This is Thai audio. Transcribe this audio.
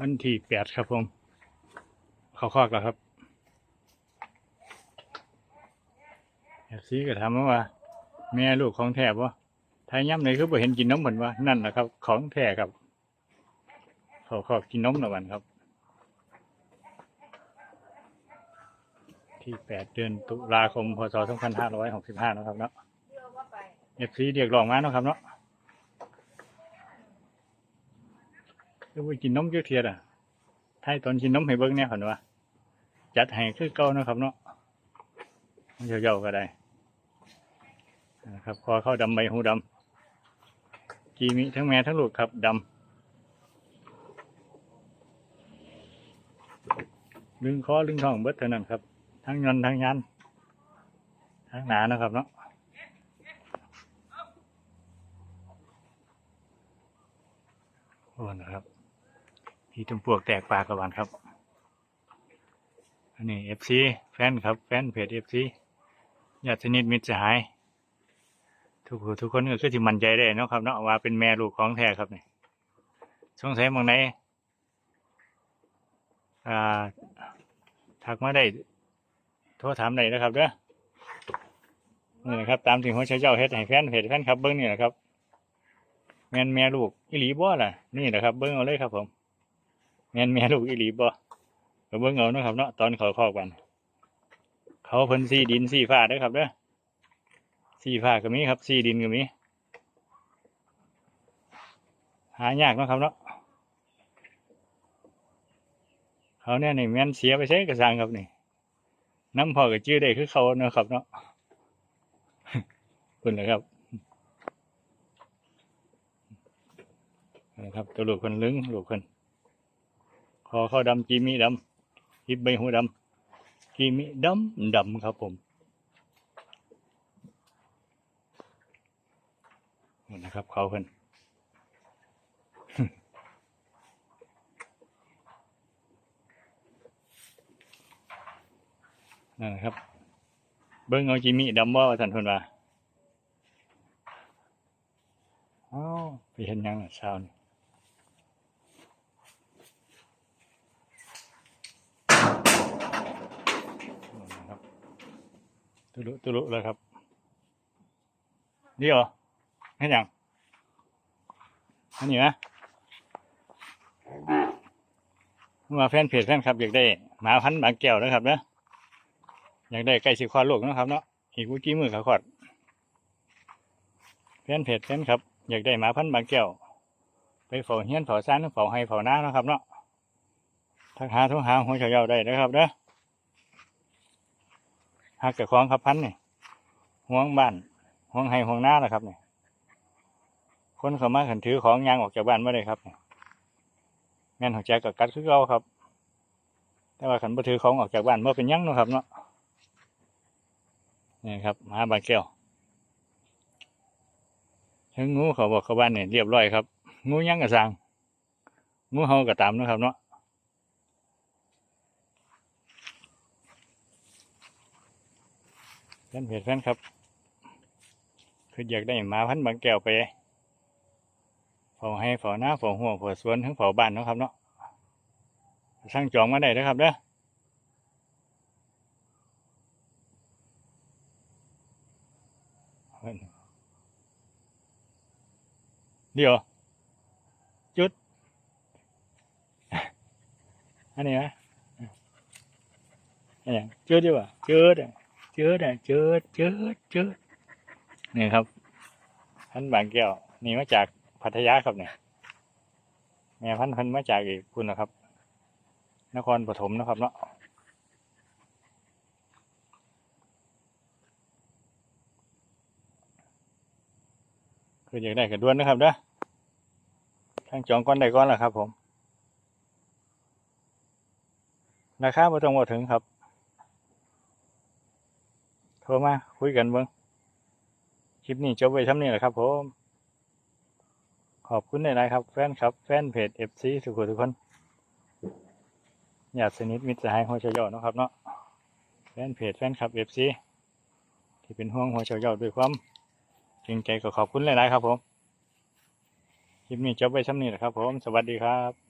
วันที่แปดครับผม เขาคอกแล้วครับแอบซีก็ถามาว่า แม่ลูกของแท้บ่ทายย่ำเลยคือบ่เห็นกินนมเหมือนว่านั่นแหละครับ ของแท้ครับ เขาคอกกินนมละวันครับ ที่แปดเดือนตุลาคมพศสองพันห้าร้อยหกสิบห้านะครับเนาะเอฟซีเรียกร้องมาเนาะครับเนาะ คือไปกินนมเยอะเทียดอะถ้าตอนกินนมให้เบิ้งเนี่ยขอนว่าจัดให้คือเก่านะครับเนาะเยาๆก็ได้นะครับพอเข้าดำใบหูดำกีมีทั้งแม่ทั้งลูกครับดำลึงคอลึงท้องเบิดเท่านั้นครับ ทั้งยนต์ทั้งยันทั้งหนานะครับเนาะโอ้นะครับ พี่ตุ่มปวกแตกปากกระบาลครับ อันนี้เอฟซีแฟนครับ แฟนเพจเอฟซีญาติสนิทมิตรสหาย ทุกทุกคนก็คือที่มั่นใจได้เนาะครับเนาะว่าเป็นแม่ลูกของแท้ครับนี่สงสัยบางไหนอ่าทักมาได้ โทรถามได้นะครับเด้อนี่นะครับ ตามที่หัวใจเจ้าเฮ็ดให้แฟนเพจแฟนครับเบิ้งนี่นะครับแม่นแม่ลูกอีหลีบ่ล่ะ นี่นะครับ เบิ้งเอาเลยครับผม แม่นแม่ลูกอีหลีบ่ก็เบิ้งเอาเนาะครับเนาะตอนเขาคอกกัน เขาเพิ่นสีดินสีฟ้าเด้อครับเด้อสีฟ้าก็มีครับสีดินก็มีหายากเนาะครับเนาะเขาเนี่ยนี่แม่นเสียไปใช้กระสังครับนี่น้ำพอกับชื่อได้คือเขาเนาะครับเนาะคุณเลยครับนะครับตัวลูกคนลึงลูกคน อเขาดำกีมีดำฮิบใบหูดำกีมีดำดำครับผมนี่นะครับเขาคนนั่นนะครับ เบิ้งเอาจิมีดำว่าท่านคนว่าอ้าวไปเห็นยังล่ะเช้านี่นะครับ ตุลุตุลุเลยครับ นี่เหรอเห็นยังอันนี้นะมาแฟนเพจแฟนครับอยากได้หมาพันธุ์บาแก้วนะครับเนาะอยากได้ไก่สิคลอดลูกนะครับเนาะอีกวิกี้มือเขาคลอดแฟนเพจแฟนครับ อยากได้หมาพันธุ์บาแก้วไปเฝ้าเฮียนเฝ้าซ่านเฝ้าให้เฝ้าหน้านะครับเนาะทักหาทุกหาหัวเฉาเยาได้นะครับเด้อ หักกับของครับพันเนี่ยห่วงบ้านห่วงให้ห่วงหน้าแหละครับเนี่ยคนเขามาขันถือของยางออกจากบ้านมาเลยครับเนี่ยแม่นหัวใจกับกัดคือเราครับ แต่ว่าขันบ่ถือของออกจากบ้านเมื่อเป็นยังนะครับเนาะนี่ครับมาบางแก้วถึงงูเขาบอกเขาบ้านเนี่ยเรียบร้อยครับ งูยังกระสังงูเฮากระตามนะครับเนาะ แฟนเพจแฟนครับ คืออยากได้หมาพันบางแก้วไปเฝ้าให้เฝ้าหน้าเฝ้าหัวเฝ้าสวนทั้งเฝ้าบ้านนะครับเนาะสั่งจองมาได้นะครับเด้อเดี๋ยวจุด อันนี้นะอันนี้จุดดีกว่าจุดอะ จุดอะจุดจุดจุดนี่ครับพันบางแก้วนี่มาจากพัทยาครับเนี่ยแม่พันพันมาจากอีกคุณนะครับ นครปฐมนะครับเนาะคืออยากได้กระด้วนนะครับเด้อทั้งจองก้อนได้ก้อนแหละครับผม ราคาไม่ต้องว่าถึงครับ โทรมา คุยกันเบิ้งคลิปนี้จบไว้ทำนี้แหละครับผมขอบคุณในไลน์ครับ แฟนครับ แฟนเพจเอฟซีทุกคนทุกคนญาติสนิทมิตรสหายหัวเฉยอเนาะครับเนาะแฟนเพจแฟนคลับเอฟซีที่เป็นห่วงหัวเฉยอดด้วยความจริงใจก็ขอบคุณหลายๆครับผมคลิปนี้จบไปช่ำนี้แหละครับผม สวัสดีครับ